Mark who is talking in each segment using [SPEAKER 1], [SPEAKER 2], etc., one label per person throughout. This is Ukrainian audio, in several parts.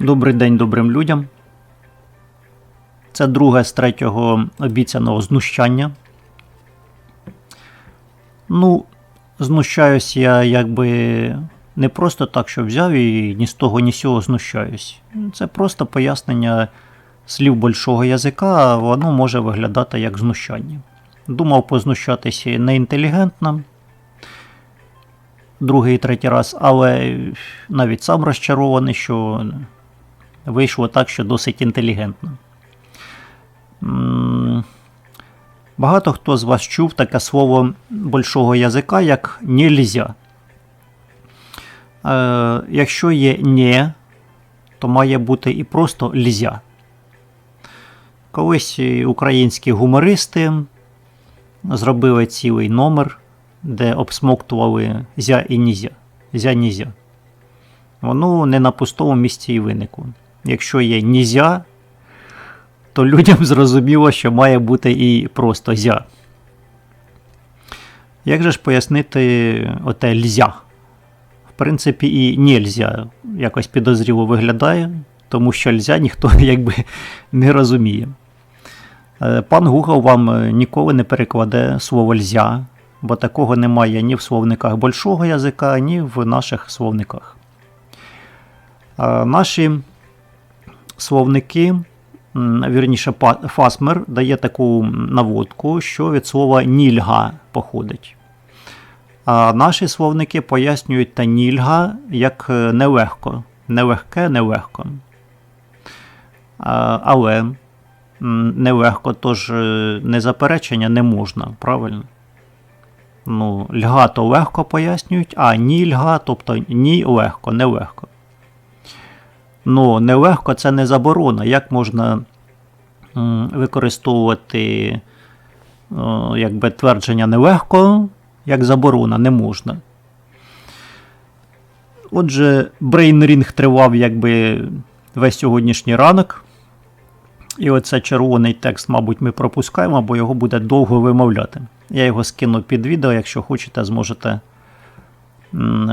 [SPEAKER 1] Добрий день добрим людям. Це друге з третього обіцяного знущання. Ну, знущаюсь я якби не просто так, що взяв і ні з того, ні з цього знущаюсь. Це просто пояснення слів большого язика, воно може виглядати як знущання. Думав познущатися неінтелігентно. Другий і третій раз, але навіть сам розчарований, що вийшло так, що досить інтелігентно. Багато хто з вас чув таке слово большого язика, як нельзя. Е, якщо є не, то має бути і просто льзя. Колись українські гумористи зробили цілий номер, де обсмоктували зя і нізя. Зя нізя. Воно не на пустому місці і виникло. Якщо є нізя, то людям зрозуміло, що має бути і просто зя. Як же ж пояснити оте льзя? В принципі, і нельзя якось підозріло виглядає, тому що льзя ніхто якби не розуміє. Е, Пан Google вам е, ніколи не перекладе слово льзя, бо такого немає ні в словниках большого язика, ні в наших словниках. Е, Наші словники, вірніше, Фасмер дає таку наводку, що від слова нільга походить. А наші словники пояснюють та нільга як е, нелегко. Нелегке, нелегко. Але нелегко, тож е, не заперечення не можна, правильно? Ну, льга то легко пояснюють, а ні льга, тобто ні легко, нелегко. Ну, нелегко це не заборона. Як можна використовувати якби твердження нелегко, як заборона, не можна. Отже, брейнрінг тривав якби весь сьогоднішній ранок. І оце червоний текст, мабуть, ми пропускаємо, бо його буде довго вимовляти. Я його скину під відео, якщо хочете, зможете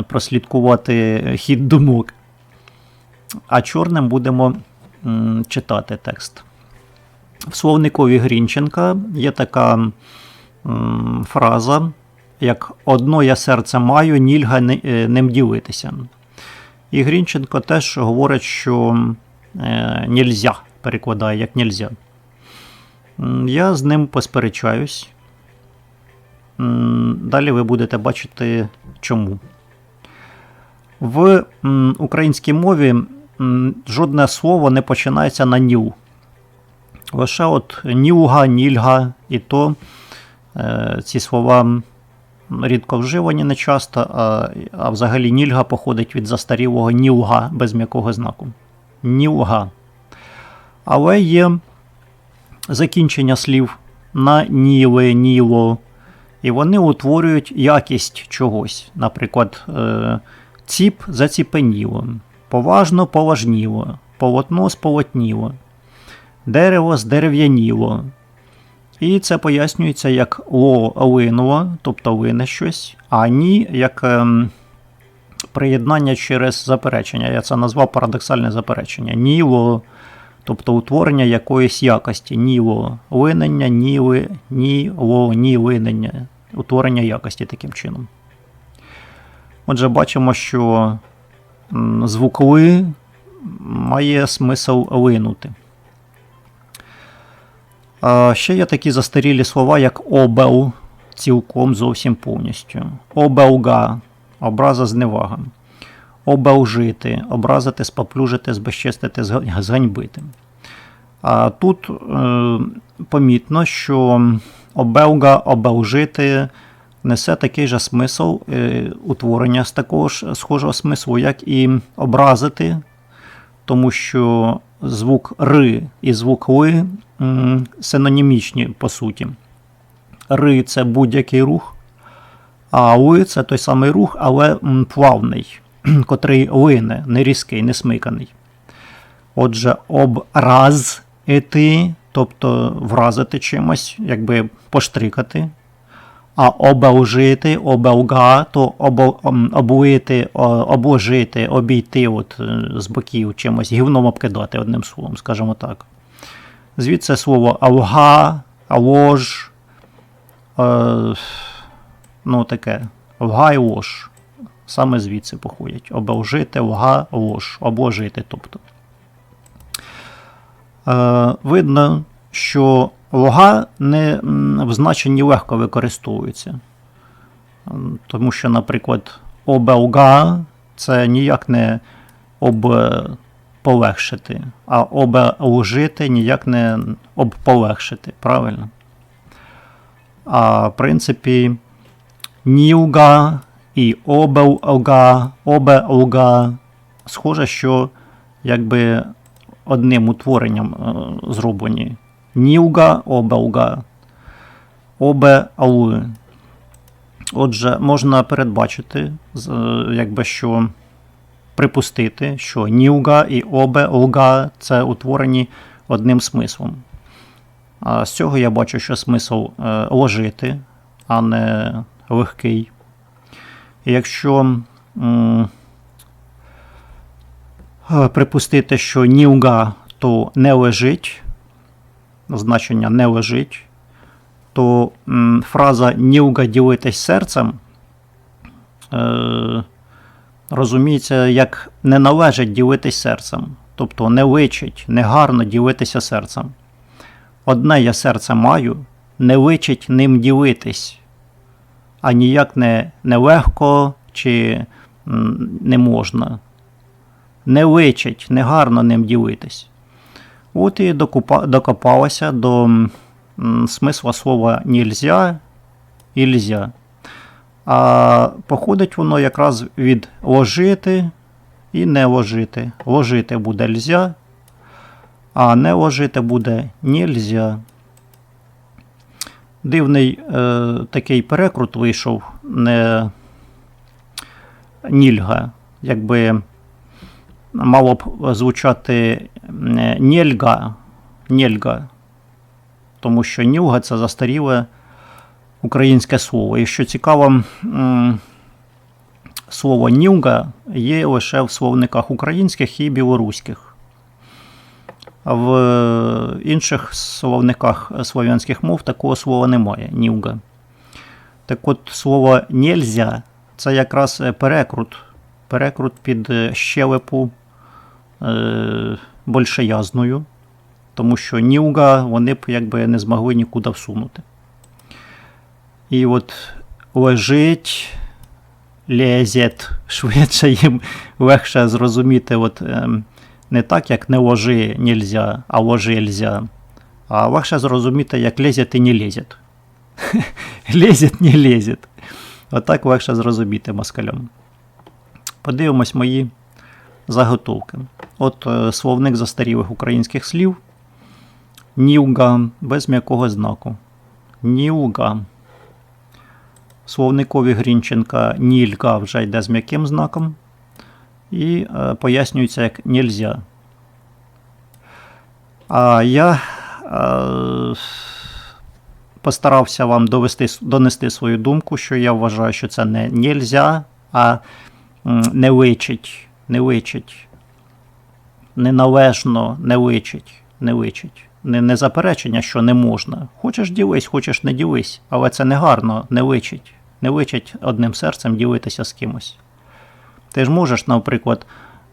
[SPEAKER 1] прослідкувати хід думок. А чорним будемо читати текст. В словникові Грінченка є така фраза, як одно я серце маю, нільга е, ним ділитися. І Грінченко теж говорить, що е, нельзя, перекладає як нельзя. Я з ним посперечаюсь. Далі ви будете бачити чому. В українській мові жодне слово не починається на ніл. Лише от нілга, нільга, і то е, ці слова рідко вживані не часто, а, а взагалі нільга походить від застарілого нілга без м'якого знаку. Нілга. Але є закінчення слів на ніле, ніло, і вони утворюють якість чогось. Наприклад, е, ціп заціпеніло, поважно поважніло, полотно сполотніло, дерево здерев'яніло. І це пояснюється як ло линуло, тобто лине щось, а ні як ем, приєднання через заперечення. Я це назвав парадоксальне заперечення. Ніло, тобто утворення якоїсь якості. Ніло линення, ніли, ніло, ні линення. Утворення якості таким чином. Отже, бачимо, що м, має смисл линути. А ще є такі застарілі слова, як обел, цілком зовсім повністю. Обелга образа зневага. Обелжити, образити, споплюжити, збезчестити, зганьбити. А тут е, помітно, що обелга, обелжити несе такий же смисл е, утворення з такого ж схожого смислу, як і образити, тому що звук ри і звук ли синонімічні по суті. Ри це будь-який рух, а ли це той самий рух, але плавний, котрий лине, не різкий, не смиканий. Отже, образити, тобто вразити чимось, якби поштрикати. А обелжити, обелга, то обо, ом, облити, обложити, обійти от, е, з боків чимось, гівном обкидати, одним словом, скажімо так. Звідси слово алга, алож, е, ну таке, лга і лож. Саме звідси походять. Обелжити, лга, лож, обложити, тобто. Е, видно, що лога не в значенні легко використовується. Тому що, наприклад, обелга це ніяк не обполегшити, а обелжити ніяк не обполегшити, правильно? А в принципі, нілга і обелга, обелга схоже, що якби одним утворенням е, зроблені. Нілга, обелга, обел. Отже, можна передбачити, е, якби що припустити, що нілга і обелга це утворені одним смислом. А з цього я бачу, що смисл е, ложити, а не легкий. І якщо е, припустити, що нілга то не лежить, значення не лежить, то фраза нілга ділитись серцем е, розуміється, як не належить ділитись серцем. Тобто не личить, не гарно ділитися серцем. Одне я серце маю, не личить ним ділитись, а ніяк не, не легко чи не можна. Не личить, не гарно ним ділитись. От і докопалася до смисла слова нельзя і льзя. А походить воно якраз від ложити і не ложити. Ложити буде льзя, а не ложити буде нельзя. Дивний е, такий перекрут вийшов не нільга, якби мало б звучати е, нельга, тому що нюга це застаріле українське слово. І що цікаво, слово нюга є лише в словниках українських і білоруських. А в інших словниках слов'янських мов такого слова немає нюга. Так от слово нельзя це якраз перекрут. Перекрут під щелепу е, большеязною, тому що нюга вони б якби не змогли нікуди всунути. І от лежить, лезет, швидше їм легше зрозуміти, от, ем, не так, як не ложи нельзя, а ложи льзя. А легше зрозуміти, як лезет і не лезет. лезет, не лезет. Отак легше зрозуміти москалям. Подивимось мої заготовки. От е, словник застарілих українських слів. Нілга без м'якого знаку. Нілга. Словникові Грінченка нільга вже йде з м'яким знаком. І е, пояснюється як нельзя. А я е, постарався вам довести, донести свою думку, що я вважаю, що це не нельзя, а не личить, не личить, неналежно не личить, не личить. Не, не заперечення, що не можна. Хочеш ділись, хочеш не ділись, але це не гарно, не личить. Не личить одним серцем ділитися з кимось. Ти ж можеш, наприклад,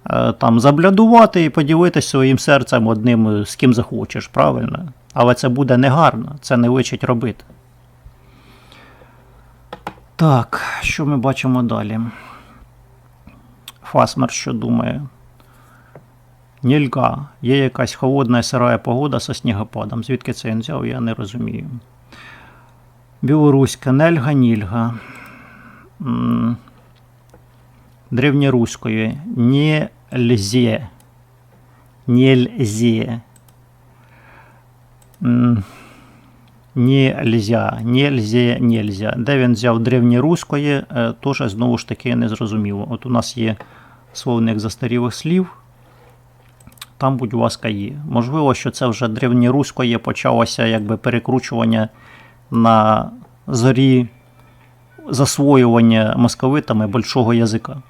[SPEAKER 1] е, там заблядувати і поділитися своїм серцем одним е, з ким захочеш, правильно? Але це буде негарно, це не личить робити. Так, що ми бачимо далі? Фасмер що думає? Нільга. Є якась холодна і сирая погода со снігопадом. Звідки це він взяв, я не розумію. Білоруська нельга, нільга. Древньоруської. Нельзе. М, Нельзя, нельзе, нельзя. Де він взяв древньоруської, е, теж знову ж таки незрозуміло. От у нас є словник застарілих слів. Там, будь ласка, є. Можливо, що це вже древньоруської почалося якби перекручування на зорі засвоювання московитами большого язика.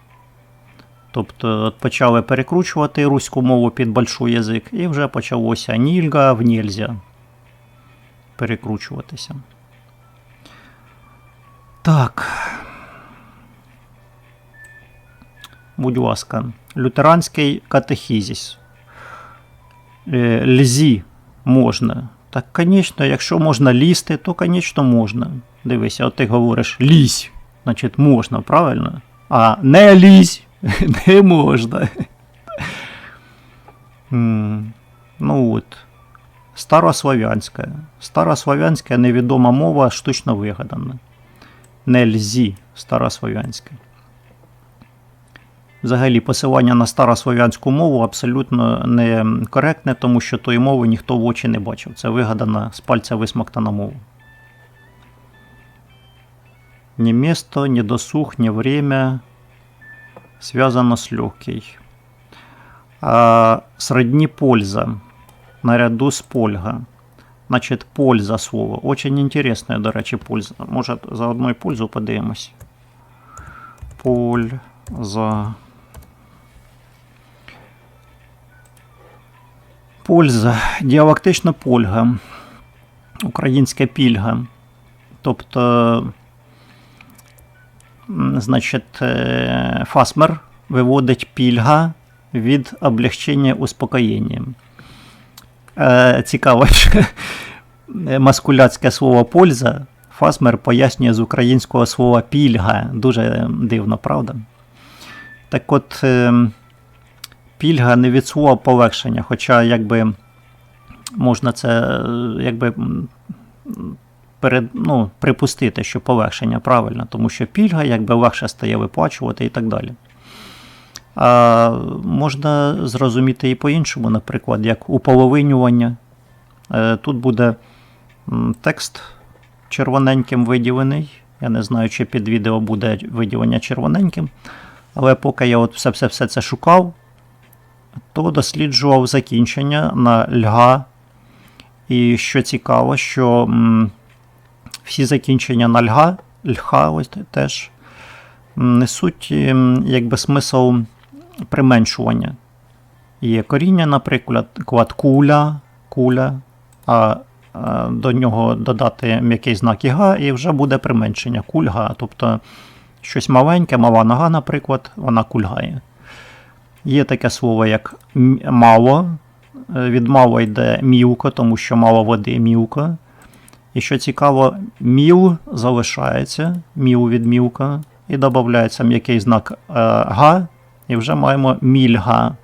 [SPEAKER 1] Тобто почали перекручувати руську мову під большой язик, і вже почалося нільга в нільзя перекручуватися. Так. Будь ласка, лютеранський катехізіс. Е, Льзі можна. Так, звісно, якщо можна лізти, то, звісно, можна. Дивися, от ти говориш лізь, значить можна, правильно? А не лізь не можна. Ну от. Старослов'янська. Старослов'янська невідома мова штучно вигадана. Нельзі старослов'янська. Взагалі, посилання на старослов'янську мову абсолютно не коректне, тому що тої мови ніхто в очі не бачив. Це вигадана з пальця висмоктана мова. Ні місто, ні досуг, ні время связано с легкий. А, сродни польза наряду с польга. Значить, польза слово. Очень интересная, до речі, польза. Може, заодно і пользу подивимось. Польза. Польза. Діалектична польга. Українська пільга. Тобто, значить, е, Фасмер виводить пільга від облегчення успокоєнням. Е, Цікаво, що маскуляцьке слово польза Фасмер пояснює з українського слова пільга. Дуже дивно, правда? Так от, е, пільга не від слова полегшення, хоча якби можна це якби перед, ну, припустити, що полегшення правильно, тому що пільга якби легше стає виплачувати і так далі. А можна зрозуміти і по-іншому, наприклад, як уполовинювання. Е, Тут буде текст червоненьким виділений. Я не знаю, чи під відео буде виділення червоненьким. Але поки я от все-все-все це шукав, то досліджував закінчення на льга. І що цікаво, що всі закінчення на льга, льха ось теж несуть якби смисл применшування. Є коріння, наприклад, куля, куля, а до нього додати м'який знак іга, і вже буде применшення кульга. Тобто щось маленьке, мала нога, наприклад, вона кульгає. Є таке слово, як мало. Е, Від мало йде мілко, тому що мало води мілко. І що цікаво, міл залишається, міл від мілка, і додається м'який знак е, га, і вже маємо мільга.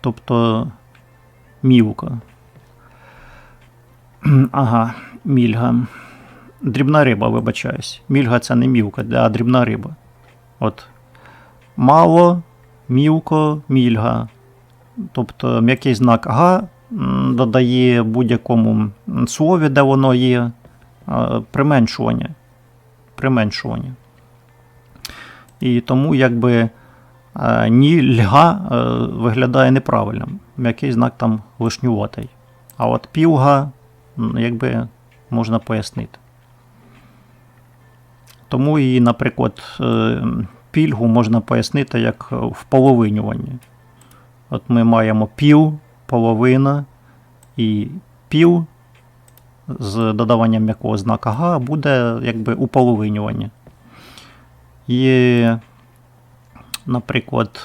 [SPEAKER 1] Тобто мілка. Ага, мільга. Дрібна риба, вибачаюсь. Мільга це не мілка, а дрібна риба. От. Мало, мілко, мільга. Тобто м'який знак га додає будь-якому слові, де воно є, е, применшування. Применшування. І тому якби е, ні льга е, виглядає неправильним. М'який знак там вишнюватий. А от півга, якби можна пояснити. Тому і, наприклад, пільгу можна пояснити як вполовинювання. От ми маємо пів, половина і пів з додаванням м'якого знака га буде якби уполовинювання. Є, наприклад,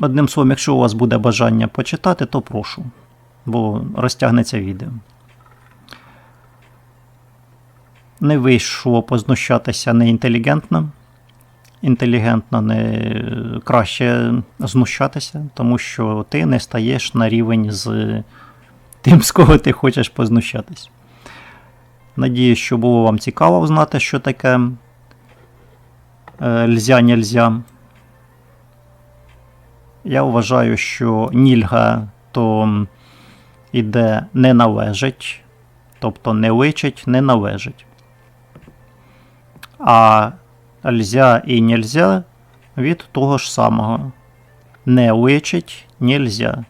[SPEAKER 1] одним словом, якщо у вас буде бажання почитати, то прошу, бо розтягнеться відео. Не вийшло познущатися неінтелігентно. Інтелігентно не краще знущатися, тому що ти не стаєш на рівень з тим, з кого ти хочеш познущатись. Надіюсь, що було вам цікаво знати, що таке е, льзя нельзя. Я вважаю, що нільга то іде не належить, тобто не личить, не належить. А льзя і нельзя від того ж самого. Не личить нельзя.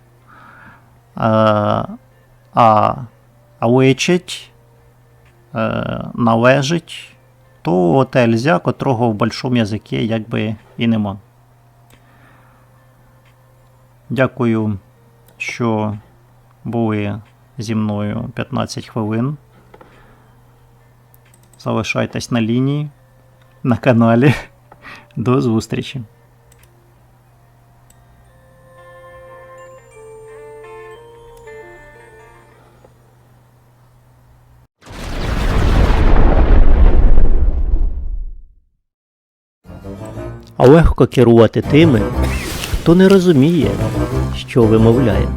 [SPEAKER 1] А, а личить, е, належить, то те ельзя, котрого в большому язикі якби і нема. Дякую, що були зі мною 15 хвилин. Залишайтесь на лінії, на каналі. До зустрічі!
[SPEAKER 2] легко керувати тими, хто не розуміє, що вимовляє.